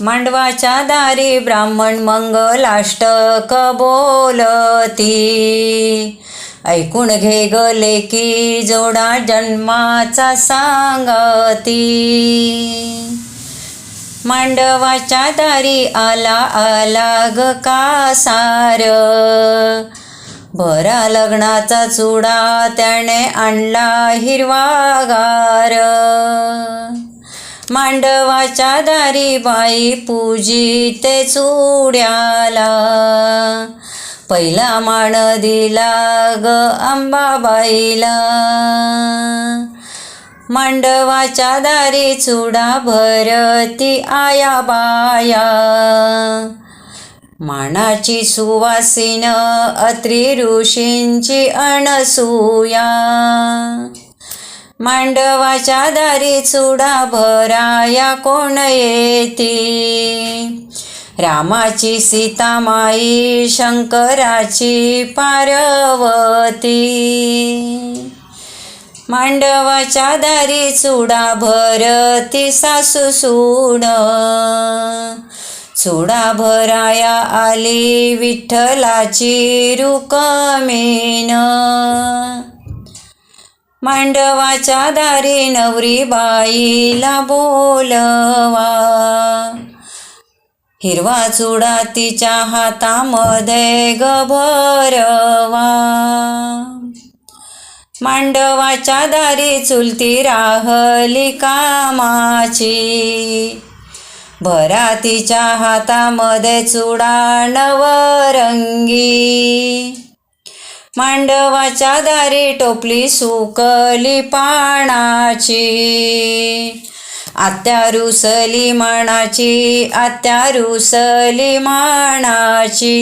मांडवाच्या दारी ब्राह्मण मंगलाष्टक बोलती ऐकून घे गले की जोडा जन्माचा सांगती. मांडवाच्या दारी आला आला ग कासार. भरा लग्नाचा चुडा त्याने आणला हिरवागार. मांडवाच्या दारी बाई पूजी ते चुड्याला. पहिला मान दिला ग अंबाबाईला. मांडवाच्या दारी चुडा भरती आया बाया मानाची सुवासीन अत्रि ऋषींची अणसूया. मांडवाच्या दारी चुडा भराया कोण येती? रामाची सीतामाई शंकराची पार्वती. मांडवाच्या दारी चुडा भरती सासू सूड चुडा भराया आली विठ्ठलाची रुकमेन मांडवाच्या दारी नवरी बाईला बोलवा. हिरवा चुडा तिच्या हातामध्ये गभरवा. मांडवाच्या दारी चुलती राहली कामाची. भरा तिच्या हातामध्ये चुडा नवरंगी. मांडवाच्या दारी टोपली सुकली पानाची. आत्या रुसली मनाची आत्या रुसली मानाची.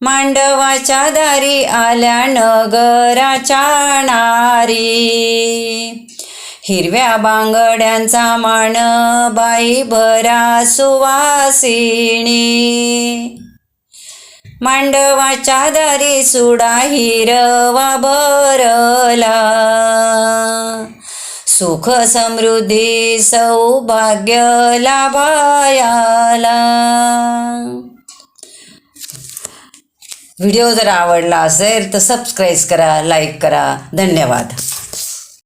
मांडवाच्या दारी आल्या नगराच्या नारी. हिरव्या बांगड्यांचा मान बाई भरा सुवासिणी मांडवाच्या दारी सुडा हिरवा बरला. सुख समृद्धी सौभाग्य लाभायाला व्हिडिओ जर आवडला असेल तर सबस्क्राईब करा लाईक करा. धन्यवाद.